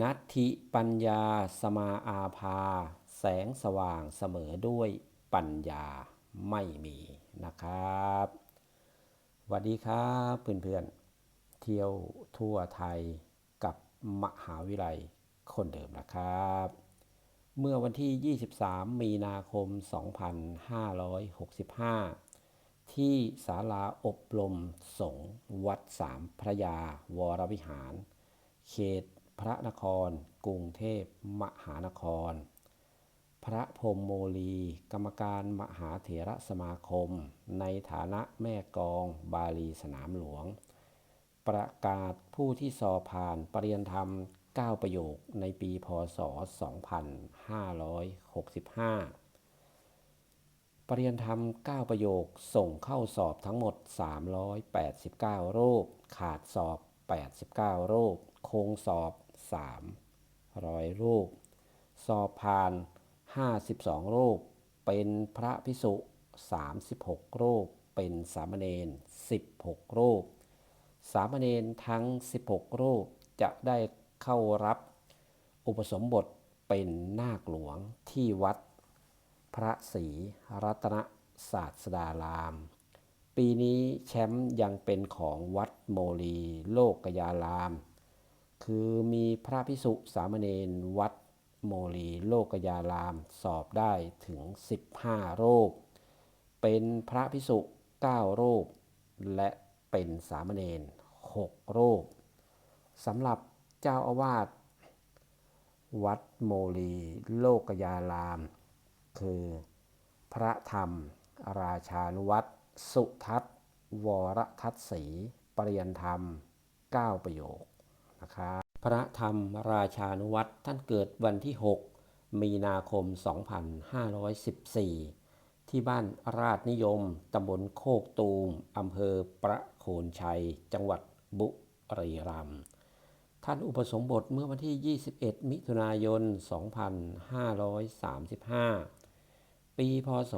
นัตถิปัญญาสมาอาภา แสงสว่างเสมอด้วยปัญญาไม่มีนะครับสวัสดีครับเพื่อนๆ เที่ยวทั่วไทยกับมหาวิทยาลัยคนเดิมนะครับ เมื่อวันที่ 23 มีนาคม 2565 ที่ศาลาอบรมสงฆ์วัดสามพระยาวรวิหาร เขต พระนคร กรุงเทพมหานคร พระพรมโมลี กรรมการมหาเถระสมาคม ในฐานะแม่กอง บาลีสนามหลวง ประกาศผู้ที่สอบผ่านปริยนธรรม 9 ประโยคในปีพศ 2565ปริยนธรรม 9 ประโยคส่งเข้าสอบทั้งหมด 389 รูป ขาดสอบ 89 รูป คงสอบ 300 รูป สอบผ่าน 52 รูป เป็นพระพิสุ 36 รูป เป็นสามเณร 16 รูป สามเณรทั้ง 16 รูปจะได้เข้ารับอุปสมบทเป็นนาคหลวงที่วัด พระศรีรัตนศาสดาราม ปีนี้แชมป์ยังเป็นของวัดโมลีโลกกยาราม คือมีพระพิสุสามเณรวัดโมลีโลกยารามสอบได้ถึง 15รูปเป็นพระพิสุ9รูปและเป็นสามเณร6รูปสำหรับเจ้าอาวาสวัดโมลีโลกยาราม คือพระธรรม ราชานุวัตรสุทัศน์วรทัศสีปริยันธรรม 9 ประโยค นะครับพระธรรมราชานุวัตรท่านเกิดวันที่ 6 มีนาคม 2514 ที่บ้านราชนิยมตำบลโคกตูมอำเภอประโคนชัย จังหวัดบุรีรัมย์ท่านอุปสมบทเมื่อวันที่ 21 มิถุนายน 2535 ปีพศ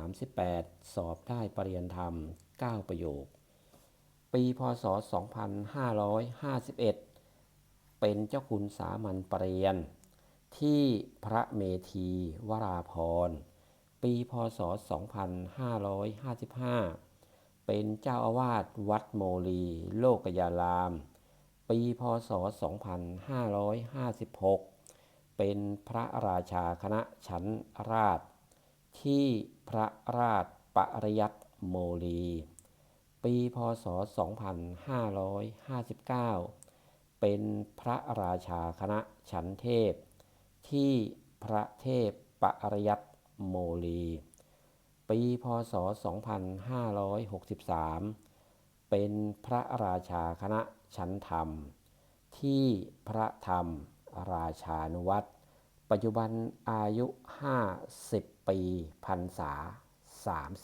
2538 สอบได้ปรริญญาธรรม 9 ประโยค ปีพศ 2551 เป็นเจ้าคุณสามัญปรริญญาที่พระเมธีวราพร ปีพศ 2555 เป็นเจ้าอาวาสวัดโมลี โลกยาราม ปีพศ 2556 เป็นพระราชาคณะชั้นราช ที่พระราชปริยัตโมลี ปี พศ 2559 เป็นพระราชาคณะชั้นเทพ ที่พระเทพปริยัตโมลี ปี พศ 2563 เป็นพระราชาคณะชั้นธรรม ที่พระธรรมราชานุวัตรปัจจุบันอายุ 50 ปีพรรษา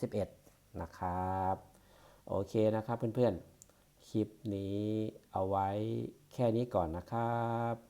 31 นะครับ โอเคนะครับเพื่อนๆ คลิปนี้เอาไว้แค่นี้ก่อนนะครับ